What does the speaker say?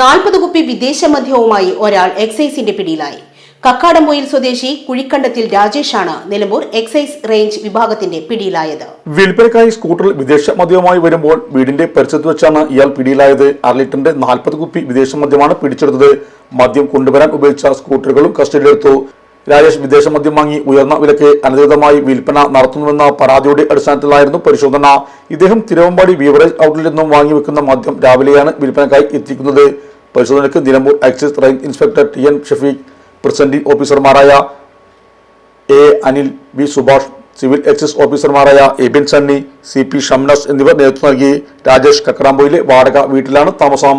നാൽപ്പത് കുപ്പി വിദേശ മദ്യവുമായി ഒരാൾ എക്സൈസിന്റെ പിടിയിലായി. കക്കാടംപൊയിൽ സ്വദേശി കുഴിക്കണ്ടത്തിൽ രാജേഷാണ് നിലമ്പൂർ എക്സൈസ് റേഞ്ച് വിഭാഗത്തിന്റെ പിടിയിലായത്. വിൽപ്പനക്കായി സ്കൂട്ടറിൽ വിദേശ മദ്യവുമായി വരുമ്പോൾ വീടിന്റെ പരിസരത്ത് വെച്ചാണ് ഇയാൾ പിടിയിലായത്. അര ലിറ്ററിന്റെ നാൽപ്പത് കുപ്പി വിദേശ മദ്യമാണ് പിടിച്ചെടുത്തത്. മദ്യം കൊണ്ടുവരാൻ ഉപയോഗിച്ച സ്കൂട്ടറുകളും കസ്റ്റഡിയിലെടുത്തു. രാജേഷ് വിദേശ മദ്യം വാങ്ങി ഉയർന്ന വിലക്ക് അനധികൃതമായി വിൽപ്പന നടത്തുന്നുവെന്ന പരാതിയുടെ അടിസ്ഥാനത്തിലായിരുന്നു പരിശോധന. ഇദ്ദേഹം തിരുവമ്പാടി ബീവറേജ് ഔട്ട്ലെറ്റിൽ നിന്നും വാങ്ങി വെക്കുന്ന മദ്യം രാവിലെയാണ് വിൽപ്പനക്കായി എത്തിക്കുന്നത്. പരിശോധനയ്ക്ക് Nilambur excise range inspector T N Shafeeq presiding ഓഫീസർമാരായ A Anil V Subhash civil excise ഓഫീസർമാരായ എബിൻ സണ്ണി സി പി ഷംനസ് എന്നിവർ നേതൃത്വം നൽകി. രാജേഷ് കക്കറാമ്പൊയിലെ വാടക വീട്ടിലാണ് താമസം.